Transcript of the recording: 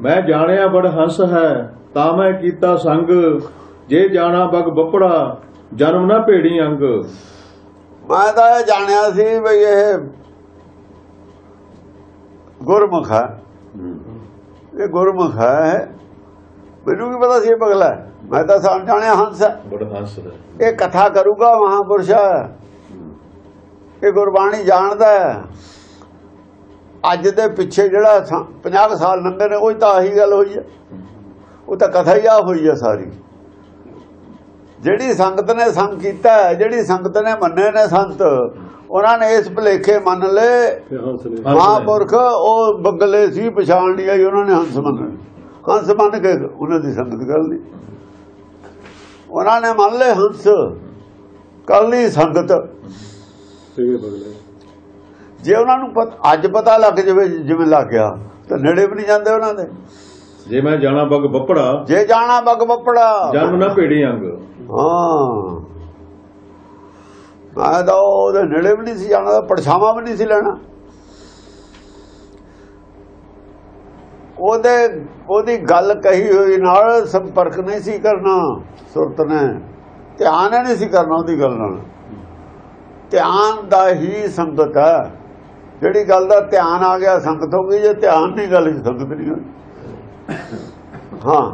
ਮੈਂ ਜਾਣਿਆ ਬੜ ਹੰਸ ਹੈ ਤਾਂ ਮੈਂ ਕੀਤਾ ਸੰਗ। ਜੇ ਜਾਣਾ ਬਗ ਬੱਪੜਾ ਜਨਮ ਨਾ ਭੇੜੀ ਅੰਗ। ਮੈਂ ਤਾਂ ਇਹ ਜਾਣਿਆ ਸੀ ਵੀ ਇਹ ਗੁਰਮੁਖ ਹੈ। ਇਹ ਗੁਰਮੁਖ ਹੈ ਮੈਨੂੰ ਵੀ ਪਤਾ ਸੀ ਇਹ ਪਗਲਾ ਹੈ। ਮੈਂ ਤਾਂ ਸਾਂ ਜਾਣਿਆ ਹੰਸ ਹੈ। ਬੜ ਹੰਸ ਹੈ। ਇਹ ਕਥਾ ਕਰੂਗਾ ਮਹਾਪੁਰਸ਼। ਇਹ ਗੁਰਬਾਣੀ ਜਾਣਦਾ ਹੈ। ਅੱਜ ਦੇ ਪਿੱਛੇ ਜਿਹੜਾ ਸ- 50 ਕੁ ਸਾਲ ਲੰਘੇ ਨੇ ਉਹ ਤਾਂ ਆਹੀ ਗੱਲ ਹੋਈ ਹੈ ਉਹ ਤਾਂ ਕਥਾ ਹੀ ਆ ਹੋਈ ਹੈ ਸਾਰੀ। ਜਿਹੜੀ ਸੰਗਤ ਨੇ ਸੰਗ ਕੀਤਾ ਜਿਹੜੀ ਸੰਗਤ ਨੇ ਮੰਨੇ ਨੇ ਸੰਤ ਉਹਨਾਂ ਨੇ ਇਸ ਭਲੇਖੇ ਮੰਨ ਲਏ। ਮਹਾਪੁਰਖ ਉਹ ਬੰਗਲੇ ਸੀ ਪਛਾਣ ਲਈ ਆਈ ਉਹਨਾਂ ਨੇ ਹੰਸ ਮੰਨ ਹੰਸ ਮੰਨ ਕੇ ਉਹਨਾਂ ਦੀ ਸੰਗਤ ਕਰ ਲਈ। ਉਹਨਾਂ ਨੇ ਮੰਨ ਲਏ ਹੰਸ। ਕਰ ਲਈ ਸੰਗਤ। ਜੇ ਉਹਨਾਂ ਨੂੰ ਪਤ- ਅੱਜ ਪਤਾ ਲੱਗ ਜਾਵੇ ਜਿਵੇਂ ਲੱਗ ਗਿਆ ਤਾਂ ਨੇੜੇ ਵੀ ਨਹੀਂ ਜਾਂਦੇ ਉਹਨਾਂ ਦੇ। ਜੇ ਮੈਂ ਜਾਣਾ ਬਗ ਬੱਪੜਾ ਜੇ ਜਾਣਾ ਬਗ ਬੱਪੜਾ। ਜਨਮ ਨਾ ਭੇੜੀ ਅੰਗ। ਹਾਂ। ਮੈਂ ਤਾਂ ਉਹਦੇ ਨੇੜੇ ਵੀ ਨਹੀਂ ਸੀ ਜਾਣਾ ਪਰਛਾਵਾਂ ਵੀ ਨਹੀਂ ਸੀ ਲੈਣਾ। ਉਹਦੇ ਉਹਦੀ ਗੱਲ ਕਹੀ ਹੋਈ ਨਾਲ ਸੰਪਰਕ ਨਹੀਂ ਸੀ ਕਰਨਾ ਸੁਰਤ ਨੇ। ਧਿਆਨ ਨਹੀਂ ਸੀ ਕਰਨਾ ਉਹਦੀ ਗੱਲ ਨਾਲ। ਧਿਆਨ ਦਾ ਹੀ ਸੰਗਤ ਹੈ। ਜਿਹੜੀ ਗੱਲ ਦਾ ਧਿਆਨ ਆ ਗਿਆ ਸੰਗਤ ਹੋ ਗਈ, ਜੇ ਧਿਆਨ ਨਹੀਂ ਗੱਲ ਸੰਗਤ ਨਹੀਂ ਹੋਈ ਹਾਂ।